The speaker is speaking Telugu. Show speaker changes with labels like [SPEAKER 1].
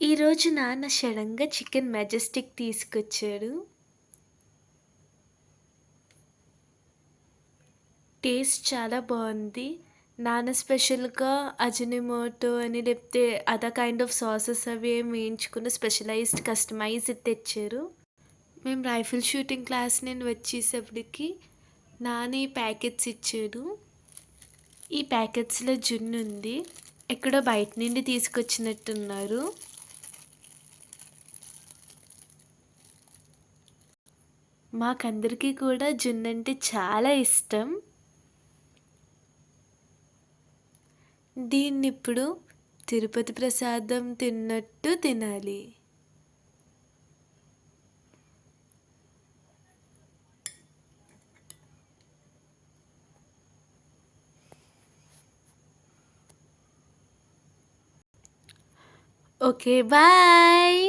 [SPEAKER 1] ఈరోజు నాన్న సడన్‌గా చికెన్ మెజెస్టిక్ తీసుకొచ్చాడు. టేస్ట్ చాలా బాగుంది నాన్న స్పెషల్‌గా అజనిమోటో అని లేకపోతే అదర్ కైండ్ ఆఫ్ సాసెస్ అవి వేయించుకున్న స్పెషలైజ్డ్ కస్టమైజ్ తెచ్చారు. మేము రైఫిల్ షూటింగ్ క్లాస్ నేను వచ్చేసప్పటికి నాన్న ఈ ప్యాకెట్స్ ఇచ్చాడు. ఈ ప్యాకెట్స్‌లో జున్నుంది. ఎక్కడో బయట నుండి తీసుకొచ్చినట్టున్నారు. మాకందరికీ కూడా జున్నంటే చాలా ఇష్టం. దీన్ని ఇప్పుడు తిరుపతి ప్రసాదం తిన్నట్టు తినాలి. ఓకే. బాయ్.